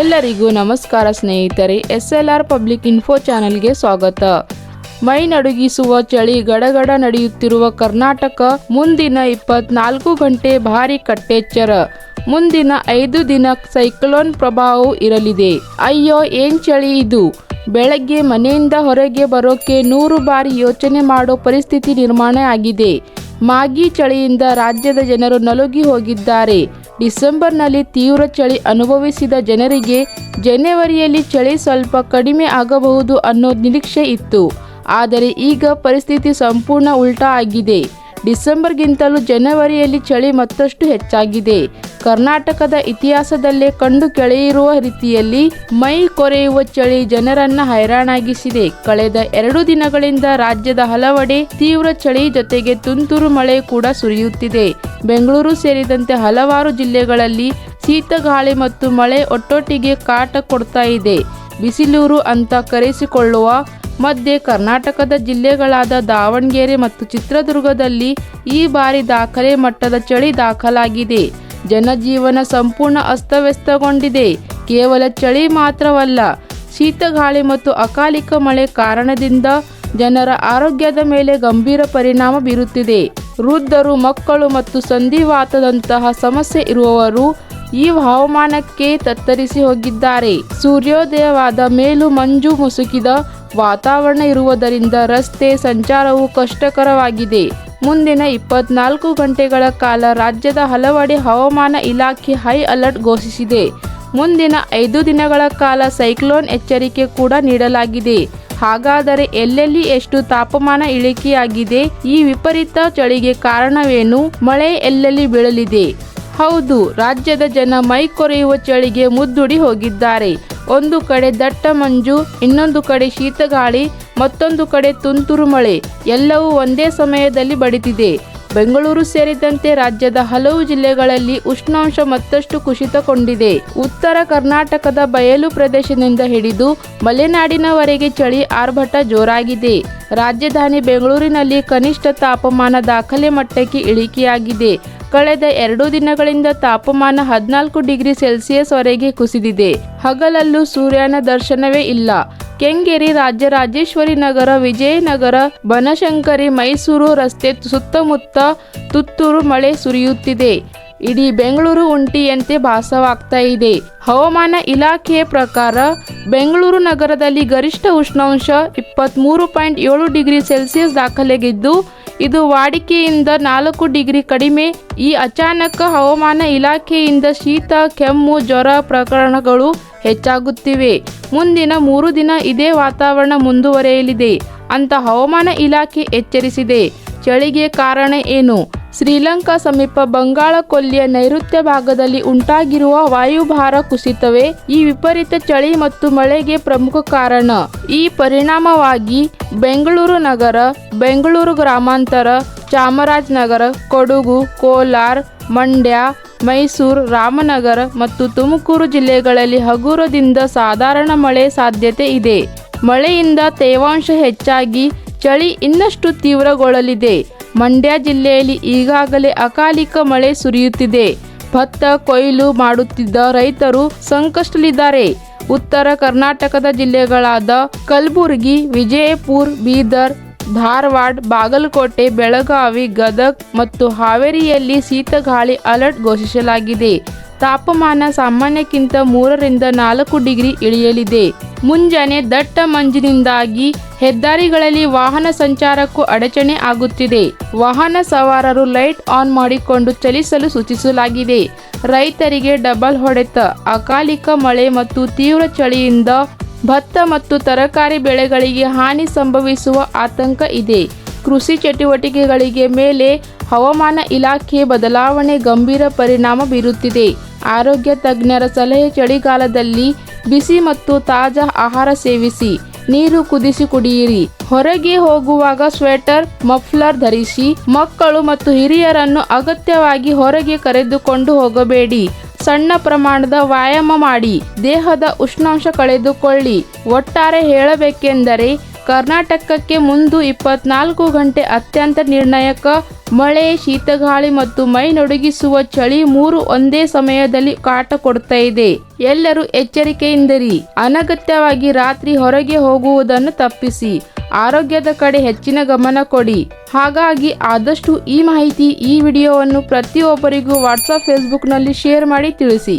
ಎಲ್ಲರಿಗೂ ನಮಸ್ಕಾರ ಸ್ನೇಹಿತರೆ S L R public info ಚಾನೆಲ್ಗೆ ಸ್ವಾಗತ. ಮೈ ನಡುಗಿಸುವ ಚಳಿ ಗಡಗಡ ನಡೆಯುತ್ತಿರುವ ಕರ್ನಾಟಕ ಮುಂದಿನ ಇಪ್ಪತ್ನಾಲ್ಕು ಗಂಟೆ ಭಾರಿ ಕಟ್ಟೆಚ್ಚರ. ಮುಂದಿನ ಐದು ದಿನ ಸೈಕ್ಲೋನ್ ಪ್ರಭಾವ ಇರಲಿದೆ. ಅಯ್ಯೋ, ಏನ್ ಚಳಿ ಇದು? ಬೆಳಗ್ಗೆ ಮನೆಯಿಂದ ಹೊರಗೆ ಬರೋಕೆ ನೂರು ಬಾರಿ ಯೋಚನೆ ಮಾಡೋ ಪರಿಸ್ಥಿತಿ ನಿರ್ಮಾಣ ಆಗಿದೆ. ಮಾಗಿ ಚಳಿಯಿಂದ ರಾಜ್ಯದ ಜನರು ನಲುಗಿ ಹೋಗಿದ್ದಾರೆ. ಡಿಸೆಂಬರ್ನಲ್ಲಿ ತೀವ್ರ ಚಳಿ ಅನುಭವಿಸಿದ ಜನರಿಗೆ ಜನವರಿಯಲ್ಲಿ ಚಳಿ ಸ್ವಲ್ಪ ಕಡಿಮೆ ಆಗಬಹುದು ಅನ್ನೋ ನಿರೀಕ್ಷೆ ಇತ್ತು. ಆದರೆ ಈಗ ಪರಿಸ್ಥಿತಿ ಸಂಪೂರ್ಣ ಉಲ್ಟಾ ಆಗಿದೆ. ಡಿಸೆಂಬರ್ಗಿಂತಲೂ ಜನವರಿಯಲ್ಲಿ ಚಳಿ ಮತ್ತಷ್ಟು ಹೆಚ್ಚಾಗಿದೆ. ಕರ್ನಾಟಕದ ಇತಿಹಾಸದಲ್ಲೇ ಕಂಡು ಕೆಳೆಯಿರುವ ರೀತಿಯಲ್ಲಿ ಮೈ ಕೊರೆಯುವ ಚಳಿ ಜನರನ್ನ ಹೈರಾಣಾಗಿಸಿದೆ. ಕಳೆದ ಎರಡು ದಿನಗಳಿಂದ ರಾಜ್ಯದ ಹಲವೆಡೆ ತೀವ್ರ ಚಳಿ ಜೊತೆಗೆ ತುಂತುರು ಮಳೆ ಕೂಡ ಸುರಿಯುತ್ತಿದೆ. ಬೆಂಗಳೂರು ಸೇರಿದಂತೆ ಹಲವಾರು ಜಿಲ್ಲೆಗಳಲ್ಲಿ ಶೀತಗಾಳಿ ಮತ್ತು ಮಳೆ ಒಟ್ಟೊಟ್ಟಿಗೆ ಕಾಟ ಕೊಡ್ತಾ ಇದೆ. ಬಿಸಿಲೂರು ಅಂತ ಕರೆಸಿಕೊಳ್ಳುವ ಮಧ್ಯೆ ಕರ್ನಾಟಕದ ಜಿಲ್ಲೆಗಳಾದ ದಾವಣಗೆರೆ ಮತ್ತು ಚಿತ್ರದುರ್ಗದಲ್ಲಿ ಈ ಬಾರಿ ದಾಖಲೆ ಮಟ್ಟದ ಚಳಿ ದಾಖಲಾಗಿದೆ. ಜನಜೀವನ ಸಂಪೂರ್ಣ ಅಸ್ತವ್ಯಸ್ತಗೊಂಡಿದೆ. ಕೇವಲ ಚಳಿ ಮಾತ್ರವಲ್ಲ ಶೀತ ಗಾಳಿ ಮತ್ತು ಅಕಾಲಿಕ ಮಳೆ ಕಾರಣದಿಂದ ಜನರ ಆರೋಗ್ಯದ ಮೇಲೆ ಗಂಭೀರ ಪರಿಣಾಮ ಬೀರುತ್ತಿದೆ. ವೃದ್ಧರು, ಮಕ್ಕಳು ಮತ್ತು ಸಂಧಿವಾತದಂತಹ ಸಮಸ್ಯೆ ಇರುವವರು ಈ ಹವಾಮಾನಕ್ಕೆ ತತ್ತರಿಸಿ ಹೋಗಿದ್ದಾರೆ. ಸೂರ್ಯೋದಯವಾದ ಮೇಲೂ ಮಂಜು ಮುಸುಕಿದ ವಾತಾವರಣ ಇರುವುದರಿಂದ ರಸ್ತೆ ಸಂಚಾರವು ಕಷ್ಟಕರವಾಗಿದೆ. ಮುಂದಿನ ಇಪ್ಪತ್ನಾಲ್ಕು ಗಂಟೆಗಳ ಕಾಲ ರಾಜ್ಯದ ಹಲವೆಡೆ ಹವಾಮಾನ ಇಲಾಖೆ ಹೈ ಅಲರ್ಟ್ ಘೋಷಿಸಿದೆ. ಮುಂದಿನ ಐದು ದಿನಗಳ ಕಾಲ ಸೈಕ್ಲೋನ್ ಎಚ್ಚರಿಕೆ ಕೂಡ ನೀಡಲಾಗಿದೆ. ಹಾಗಾದರೆ ಎಲ್ಲೆಲ್ಲಿ ಎಷ್ಟು ತಾಪಮಾನ ಇಳಿಕೆಯಾಗಿದೆ? ಈ ವಿಪರೀತ ಚಳಿಗೆ ಕಾರಣವೇನು? ಮಳೆ ಎಲ್ಲೆಲ್ಲಿ ಬೀಳಲಿದೆ? ಹೌದು, ರಾಜ್ಯದ ಜನ ಮೈ ಕೊರೆಯುವ ಚಳಿಗೆ ಮುದ್ದುಡಿ ಹೋಗಿದ್ದಾರೆ. ಒಂದು ಕಡೆ ದಟ್ಟ ಮಂಜು, ಇನ್ನೊಂದು ಕಡೆ ಶೀತಗಾಳಿ, ಮತ್ತೊಂದು ಕಡೆ ತುಂತುರು ಮಳೆ, ಎಲ್ಲವೂ ಒಂದೇ ಸಮಯದಲ್ಲಿ ಬಡಿತಿದೆ ಬೆಂಗಳೂರು ಸೇರಿದಂತೆ ರಾಜ್ಯದ ಹಲವು ಜಿಲ್ಲೆಗಳಲ್ಲಿ ಉಷ್ಣಾಂಶ ಮತ್ತಷ್ಟು ಕುಸಿತಗೊಂಡಿದೆ. ಉತ್ತರ ಕರ್ನಾಟಕದ ಬಯಲು ಪ್ರದೇಶದಿಂದ ಹಿಡಿದು ಮಲೆನಾಡಿನವರೆಗೆ ಚಳಿ ಆರ್ಭಟ ಜೋರಾಗಿದೆ. ರಾಜಧಾನಿ ಬೆಂಗಳೂರಿನಲ್ಲಿ ಕನಿಷ್ಠ ತಾಪಮಾನ ದಾಖಲೆ ಮಟ್ಟಕ್ಕೆ ಇಳಿಕೆಯಾಗಿದೆ. ಕಳೆದ ಎರಡು ದಿನಗಳಿಂದ ತಾಪಮಾನ ಹದಿನಾಲ್ಕು ಡಿಗ್ರಿ ಸೆಲ್ಸಿಯಸ್ ವರೆಗೆ ಕುಸಿದಿದೆ. ಹಗಲಲ್ಲೂ ಸೂರ್ಯನ ದರ್ಶನವೇ ಇಲ್ಲ. ಕೆಂಗೇರಿ ರಾಜರಾಜೇಶ್ವರಿ ನಗರ, ವಿಜಯನಗರ, ಬನಶಂಕರಿ, ಮೈಸೂರು ರಸ್ತೆ ಸುತ್ತಮುತ್ತ ತುತ್ತೂರು ಮಳೆ ಸುರಿಯುತ್ತಿದೆ. ಇಡೀ ಬೆಂಗಳೂರು ಉಂಟಿಯಂತೆ ಭಾಸವಾಗ್ತಾ ಇದೆ. ಹವಾಮಾನ ಇಲಾಖೆಯ ಪ್ರಕಾರ ಬೆಂಗಳೂರು ನಗರದಲ್ಲಿ ಗರಿಷ್ಠ ಉಷ್ಣಾಂಶ ಇಪ್ಪತ್ತ್ಮೂರು ಪಾಯಿಂಟ್ ಏಳು ಡಿಗ್ರಿ ಸೆಲ್ಸಿಯಸ್ ದಾಖಲೆಗಿದ್ದು, ಇದು ವಾಡಿಕೆಯಿಂದ ನಾಲ್ಕು ಡಿಗ್ರಿ ಕಡಿಮೆ. ಈ ಅಚಾನಕ ಹವಾಮಾನ ಇಲಾಖೆಯಿಂದ ಶೀತ, ಕೆಮ್ಮು, ಜ್ವರ ಪ್ರಕರಣಗಳು ಹೆಚ್ಚಾಗುತ್ತಿವೆ. ಮುಂದಿನ ಮೂರು ದಿನ ಇದೇ ವಾತಾವರಣ ಮುಂದುವರೆಯಲಿದೆ. ಅಂತ ಹವಾಮಾನ ಇಲಾಖೆ ಎಚ್ಚರಿಸಿದೆ. ಚಳಿಗೆ ಕಾರಣ ಏನು? ಶ್ರೀಲಂಕಾ ಸಮೀಪ ಬಂಗಾಳ ಕೊಲ್ಲಿಯ ನೈಋತ್ಯ ಭಾಗದಲ್ಲಿ ಉಂಟಾಗಿರುವ ವಾಯುಭಾರ ಕುಸಿತವೇ ಈ ವಿಪರೀತ ಚಳಿ ಮತ್ತು ಮಳೆಗೆ ಪ್ರಮುಖ ಕಾರಣ. ಈ ಪರಿಣಾಮವಾಗಿ ಬೆಂಗಳೂರು ನಗರ, ಬೆಂಗಳೂರು ಗ್ರಾಮಾಂತರ, ಚಾಮರಾಜನಗರ, ಕೊಡಗು, ಕೋಲಾರ, ಮಂಡ್ಯ, ಮೈಸೂರು, ರಾಮನಗರ ಮತ್ತು ತುಮಕೂರು ಜಿಲ್ಲೆಗಳಲ್ಲಿ ಹಗುರದಿಂದ ಸಾಧಾರಣ ಮಳೆ ಸಾಧ್ಯತೆ ಇದೆ. ಮಳೆಯಿಂದ ತೇವಾಂಶ ಹೆಚ್ಚಾಗಿ ಚಳಿ ಇನ್ನಷ್ಟು ತೀವ್ರಗೊಳ್ಳಲಿದೆ. ಮಂಡ್ಯ ಜಿಲ್ಲೆಯಲ್ಲಿ ಈಗಾಗಲೇ ಅಕಾಲಿಕ ಮಳೆ ಸುರಿಯುತ್ತಿದೆ. ಭತ್ತ, ಕೊಯ್ಲು ಮಾಡುತ್ತಿದ್ದ ರೈತರು ಸಂಕಷ್ಟದಲ್ಲಿದ್ದಾರೆ. ಉತ್ತರ ಕರ್ನಾಟಕದ ಜಿಲ್ಲೆಗಳಾದ ಕಲಬುರಗಿ, ವಿಜಯಪುರ, ಬೀದರ್, ಧಾರವಾಡ, ಬಾಗಲಕೋಟೆ, ಬೆಳಗಾವಿ, ಗದಗ್ ಮತ್ತು ಹಾವೇರಿಯಲ್ಲಿ ಶೀತಗಾಳಿ ಅಲರ್ಟ್ ಘೋಷಿಸಲಾಗಿದೆ. ತಾಪಮಾನ ಸಾಮಾನ್ಯಕ್ಕಿಂತ ಮೂರರಿಂದ ನಾಲ್ಕು ಡಿಗ್ರಿ ಇಳಿಯಲಿದೆ. ಮುಂಜಾನೆ ದಟ್ಟ ಮಂಜಿನಿಂದಾಗಿ ಹೆದ್ದಾರಿಗಳಲ್ಲಿ ವಾಹನ ಸಂಚಾರಕ್ಕೂ ಅಡಚಣೆ ಆಗುತ್ತಿದೆ. ವಾಹನ ಸವಾರರು ಲೈಟ್ ಆನ್ ಮಾಡಿಕೊಂಡು ಚಲಿಸಲು ಸೂಚಿಸಲಾಗಿದೆ. ರೈತರಿಗೆ ಡಬಲ್ ಹೊಡೆತ, ಅಕಾಲಿಕ ಮಳೆ ಮತ್ತು ತೀವ್ರ ಚಳಿಯಿಂದ ಭತ್ತ ಮತ್ತು ತರಕಾರಿ ಬೆಳೆಗಳಿಗೆ ಹಾನಿ ಸಂಭವಿಸುವ ಆತಂಕ ಇದೆ. ಕೃಷಿ ಚಟುವಟಿಕೆಗಳಿಗೆ ಮೇಲೆ ಹವಾಮಾನ ಇಲಾಖೆ ಬದಲಾವಣೆ ಗಂಭೀರ ಪರಿಣಾಮ ಬೀರುತ್ತಿದೆ. ಆರೋಗ್ಯ ತಜ್ಞರ ಸಲಹೆ ಚಳಿಗಾಲದಲ್ಲಿ ಬಿಸಿ ಮತ್ತು ತಾಜಾ ಆಹಾರ ಸೇವಿಸಿ, ನೀರು ಕುದಿಸಿ ಕುಡಿಯಿರಿ. ಹೊರಗೆ ಹೋಗುವಾಗ ಸ್ವೆಟರ್, ಮಫ್ಲರ್ ಧರಿಸಿ, ಮಕ್ಕಳು ಮತ್ತು ಹಿರಿಯರನ್ನು ಅಗತ್ಯವಾಗಿ ಹೊರಗೆ ಕರೆದುಕೊಂಡು ಹೋಗಬೇಡಿ. ಸಣ್ಣ ಪ್ರಮಾಣದ ವ್ಯಾಯಾಮ ಮಾಡಿ, ದೇಹದ ಉಷ್ಣಾಂಶ ಕಳೆದುಕೊಳ್ಳಿ. ಒಟ್ಟಾರೆ ಹೇಳಬೇಕೆಂದರೆ ಕರ್ನಾಟಕಕ್ಕೆ ಮುಂದು ಇಪ್ಪತ್ನಾಲ್ಕು ಗಂಟೆ ಅತ್ಯಂತ ನಿರ್ಣಾಯಕ ಮಳೆ, ಶೀತಗಾಳಿ ಮತ್ತು ಮೈ ನಡುಗಿಸುವ ಚಳಿ ಮೂರು ಒಂದೇ ಸಮಯದಲ್ಲಿ ಕಾಟ ಕೊಡ್ತಾ ಇದೆ. ಎಲ್ಲರೂ ಎಚ್ಚರಿಕೆಯಿಂದಿರಿ. ಅನಗತ್ಯವಾಗಿ ರಾತ್ರಿ ಹೊರಗೆ ಹೋಗುವುದನ್ನು ತಪ್ಪಿಸಿ. ಆರೋಗ್ಯದ ಕಡೆ ಹೆಚ್ಚಿನ ಗಮನ ಕೊಡಿ. ಹಾಗಾಗಿ ಆದಷ್ಟು ಈ ಮಾಹಿತಿ ಈ ವಿಡಿಯೋವನ್ನು ಪ್ರತಿಯೊಬ್ಬರಿಗೂ ವಾಟ್ಸಪ್ ಫೇಸ್ಬುಕ್ನಲ್ಲಿ ಶೇರ್ ಮಾಡಿ ತಿಳಿಸಿ.